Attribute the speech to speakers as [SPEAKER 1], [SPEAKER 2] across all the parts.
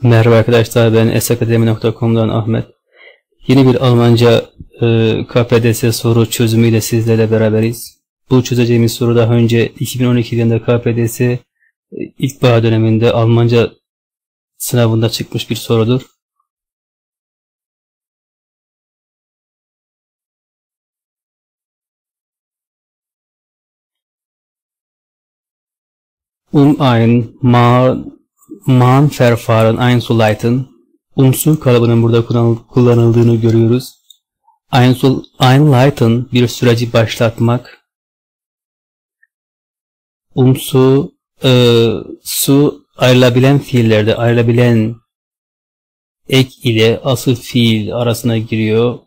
[SPEAKER 1] Merhaba arkadaşlar ben esakademi.com'dan Ahmet. Yeni bir Almanca e, KPDS soru çözümüyle sizlerle beraberiz. Bu çözeceğimiz soru daha önce 2012 yılında KPDS e, ilkbahar döneminde Almanca sınavında çıkmış bir sorudur. Um ein Mal Manferfahren einzuleiten unsur kalıbının burada kullanıldığını görüyoruz. Einleiten bir süreci başlatmak. Umsu e, su ayrılabilen fiillerde ayrılabilen ek ile asıl fiil arasına giriyor.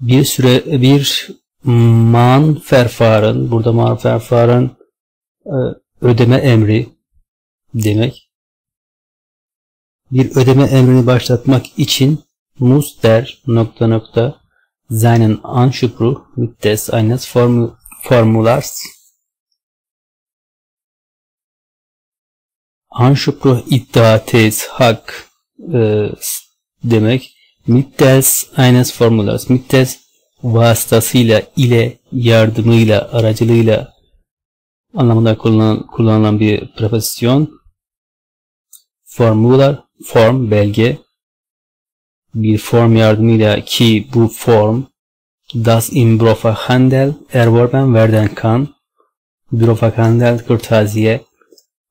[SPEAKER 1] Bir süre bir Manferfarın, burada manferfarın e, ödeme emri demek. Bir ödeme emrini başlatmak için muss der nokta nokta seinen Anspruch mit des eines Formulars Anspruch iddia tes hak e, demek mit des eines Formulars mit des vasıtasıyla, ile, yardımıyla, aracılığıyla anlamında kullanılan, kullanılan bir preposisyon. Formular, form, belge. Bir form yardımıyla ki bu form das im Brofahandel erworben werden kann. Brofahandel kırtasiye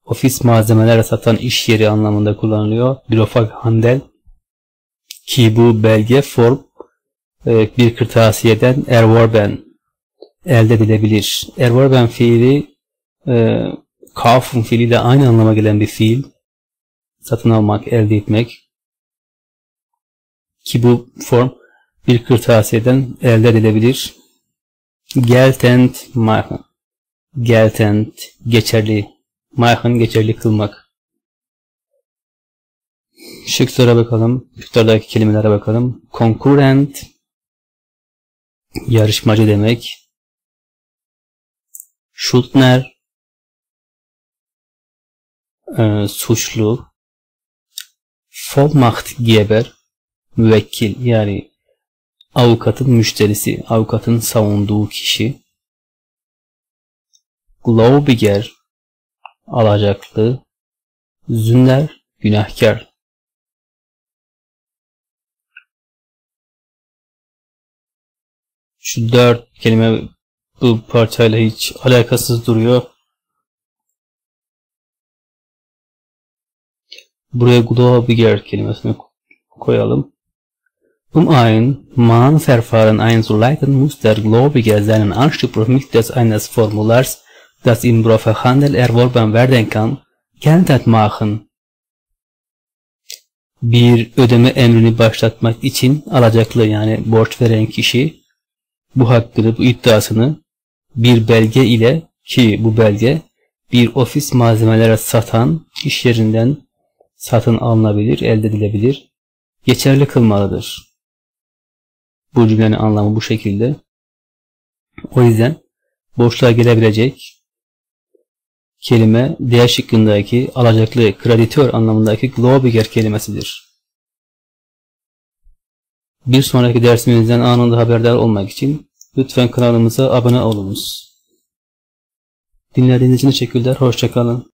[SPEAKER 1] ofis malzemeler satan iş yeri anlamında kullanılıyor. Brofahandel ki bu belge form bir kırtasiyeden erworben elde edilebilir. Erworben fiili e, kaufen fiiliyle aynı anlama gelen bir fiil. Satın almak, elde etmek. Ki bu form bir kırtasiyeden elde edilebilir. Geltend machen. Geltend geçerli. Machen geçerli kılmak. Şıklara bakalım. Şıklardaki kelimelere bakalım. Concurrent yarışmacı demek. Schuldner e, suçlu. Vollmachtgeber müvekkil yani avukatın müşterisi, avukatın savunduğu kişi. Glaubiger alacaklı. Zünler günahkar. Şu dört kelime bu parçayla hiç alakasız duruyor. Buraya Globiger kelimesini koyalım. Um ein Mann verfahren einzuleiten, muss der Gläubiger seinen Anspruch mittels eines Formulars, das im Broferhandel erworben werden kann, geltend machen. Bir ödeme emrini başlatmak için alacaklı yani borç veren kişi bu hakkını, bu iddiasını bir belge ile ki bu belge bir ofis malzemelere satan iş yerinden satın alınabilir, elde edilebilir, geçerli kılmalıdır. Bu cümlenin anlamı bu şekilde. O yüzden boşluğa gelebilecek kelime D şıkkındaki alacaklı kreditör anlamındaki Globiger kelimesidir. Bir sonraki dersimizden anında haberdar olmak için lütfen kanalımıza abone olunuz. Dinlediğiniz için teşekkürler. Hoşçakalın.